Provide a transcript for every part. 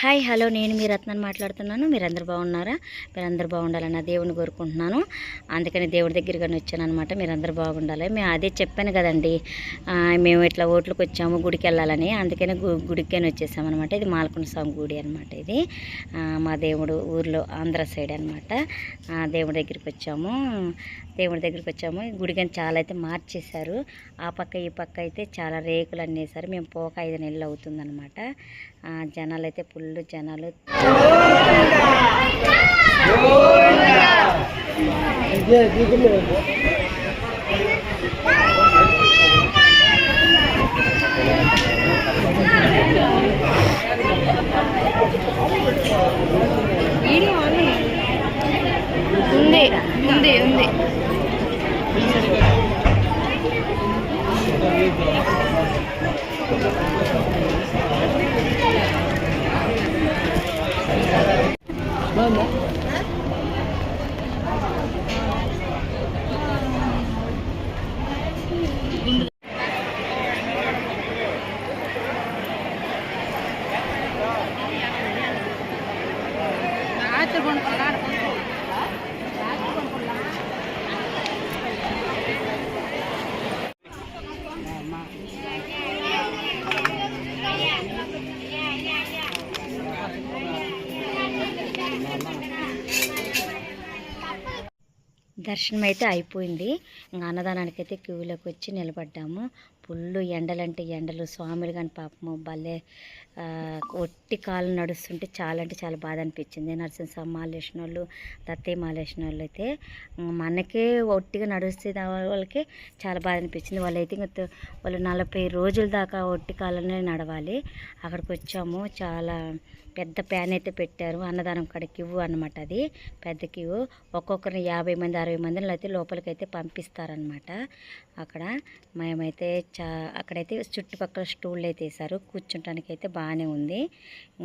Hi hello. నేను మీ రత్నాన్ని మాట్లాడుతున్నాను. మీరందరూ బాగున్నారా? మీరందరూ బాగుండాలని నా దేవుని కోరుకుంటున్నాను. అందుకని దేవుడి దగ్గరగానే వచ్చాను అనమాట మీరందరూ బాగుండాలి. మేము అదే చెప్పాను కదండి. మేము ఇట్లా ఓట్లకు వచ్చాము గుడికి వెళ్ళాలని. అందుకని గు గుడికి వచ్చేసామన్నమాట. ఇది మాలకొండ స్వామి గుడి అనమాట ఇది. మా దేవుడు ఊర్లో ఆంధ్ర సైడ్ అనమాట దేవుడి దగ్గరికి వచ్చాము. దేవుడి దగ్గరికి వచ్చాము. గుడికని చాలా అయితే మార్చేశారు. ఆ పక్క ఈ పక్క అయితే చాలా రేకులు అన్నీ మేము పోక ఐదు నెలలు అవుతుందన్నమాట. జనాలు అయితే ఫుల్ జనాలు ஆத்திர போன దర్శనం అయితే అయిపోయింది. ఇంకా అన్నదానానికి అయితే క్యూలోకి వచ్చి నిలబడ్డాము. ఫుల్ ఎండలంటే ఎండలు. స్వాములు కానీ పాపము భలే ఒట్టి కాలు నడుస్తుంటే చాలా అంటే చాలా బాధ అనిపించింది. నరసింహస్వామి మాలేసిన వాళ్ళు దత్తయ్య మాలేసిన వాళ్ళు అయితే మనకే ఒట్టిగా నడుస్తే వాళ్ళకి చాలా బాధ అనిపించింది. వాళ్ళైతే ఇంకా వాళ్ళు నలభై రోజుల దాకా ఒట్టి కాళ్ళనే నడవాలి. అక్కడికి వచ్చాము. చాలా పెద్ద ప్యాన్ అయితే పెట్టారు. అన్నదానం కాడ క్యూ అనమాట అది. పెద్ద క్యూ. ఒక్కొక్కరిని యాభై మంది అరవై మందిని అయితే లోపలికైతే పంపిస్తారనమాట అక్కడ మేమైతే చా అక్కడైతే చుట్టుపక్కల స్టూళ్ళు అయితే వేసారు కూర్చుంటానికి అయితే బాగానే ఉంది.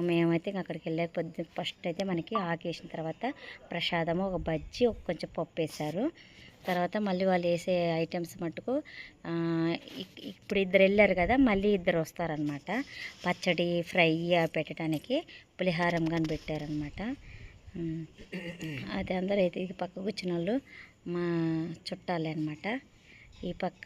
మేమైతే అక్కడికి వెళ్ళే పొద్దు ఫస్ట్ అయితే మనకి ఆకేసిన తర్వాత ప్రసాదము ఒక బజ్జి ఒక కొంచెం పప్పు వేశారు. తర్వాత మళ్ళీ వాళ్ళు వేసే ఐటమ్స్ మటుకు ఇప్పుడు ఇద్దరు వెళ్ళారు కదా మళ్ళీ ఇద్దరు వస్తారనమాట పచ్చడి ఫ్రై పెట్టడానికి పులిహారం కానీ పెట్టారనమాట అదే అది అందరూ అయితే ఈ పక్క కూర్చున్న వాళ్ళు మా చుట్టాలే అనమాట ఈ పక్క